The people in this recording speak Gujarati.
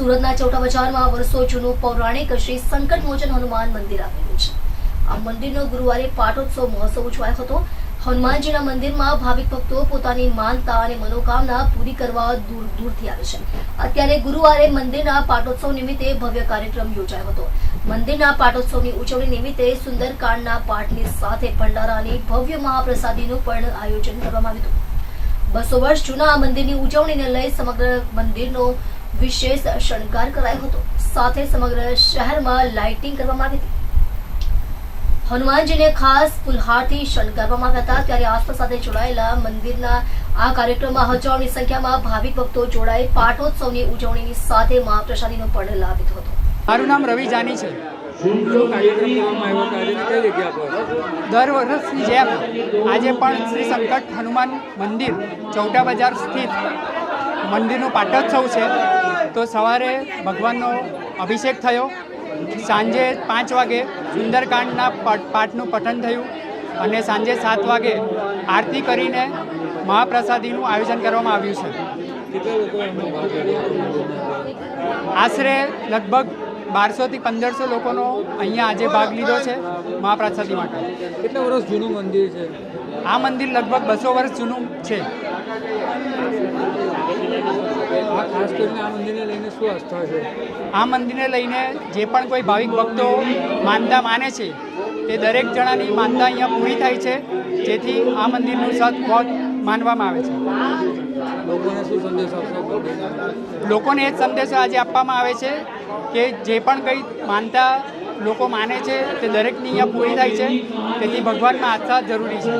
સુરતના ચૌટા બજારમાં વર્ષો જૂનું પૌરાણિક શ્રી સંકટ મોચન હનુમાન મંદિર આવેલું છે. આ મંદિરનો ગુરુવારે પાટોત્સવ મહોત્સવ ઉજવાયો હતો. હનુમાનજીના મંદિરમાં ભાવિક ભક્તો પોતાની માનતા અને મનોકામના પૂરી કરવા દૂર, દૂરથી આવે છે. અત્યારે ગુરુવારે મંદિરના પાટોત્સવ નિમિત્તે ભવ્ય કાર્યક્રમ યોજાયો હતો. મંદિરના પાટોત્સવની ઉજવણી નિમિત્તે સુંદરકાંડના પાઠની સાથે ભંડારાની ભવ્ય મહાપ્રસાદીનું પણ આયોજન કરવામાં આવ્યું હતું. બસો વર્ષ જૂના આ મંદિરની ઉજવણીને લઈ સમગ્ર મંદિરનો વિશેષ શણગાર કરાયો હતો. સાથે સમગ્ર શહેરમાં લાઇટિંગ કરવામાં આવી હતી. હનુમાનજીને ખાસ ફુલહારથી શણગારવામાં આવ્યા હતા. ત્યારે આસ્થા સાથે જોડાયેલા મંદિરના આ કાર્યક્રમમાં હજારોની સંખ્યામાં ભાવિક ભક્તો જોડાઈ પાટોત્સવની ઉજવણીની સાથે મહાપ્રસાદીનો પણ લાભ લીધો હતો. મારું નામ રવિ જાની છે. દર વર્ષની જેમ આજે પણ શ્રી સંકટ હનુમાન મંદિર ચૌટા બજાર સ્થિત મંદિરનું પાટોત્સવ છે. તો સવારે ભગવાનનો અભિષેક થયો. સાંજે પાંચ વાગે સુંદરકાંડના પાઠ- પાઠનું પઠન થયું અને સાંજે સાત વાગે આરતી કરીને મહાપ્રસાદીનું આયોજન કરવામાં આવ્યું છે. આશરે લગભગ બારસોથી પંદરસો લોકોનો અહીંયા આજે ભાગ લીધો છે મહાપ્રસાદી માટે. કેટલા વર્ષ જૂનું મંદિર છે? આ મંદિર લગભગ બસો વર્ષ જૂનું છે. ખાસ કરીને આ મંદિરને લઈને શું આસ્થા છે? આ મંદિરને લઈને જે પણ કોઈ ભાવિક ભક્તો માનતા માને છે તે દરેક જણાની માનતા અહીંયા પૂરી થાય છે જેથી આ મંદિરનું સત બહુ માનવામાં આવે છે. લોકોને શું સંદેશ આપશો? લોકોને એ જ સંદેશો આજે આપવામાં આવે છે કે જે પણ કંઈ માનતા લોકો માને છે તે દરેકની અહીંયા પૂરી થાય છે તેથી ભગવાનમાં આસ્થા જરૂરી છે.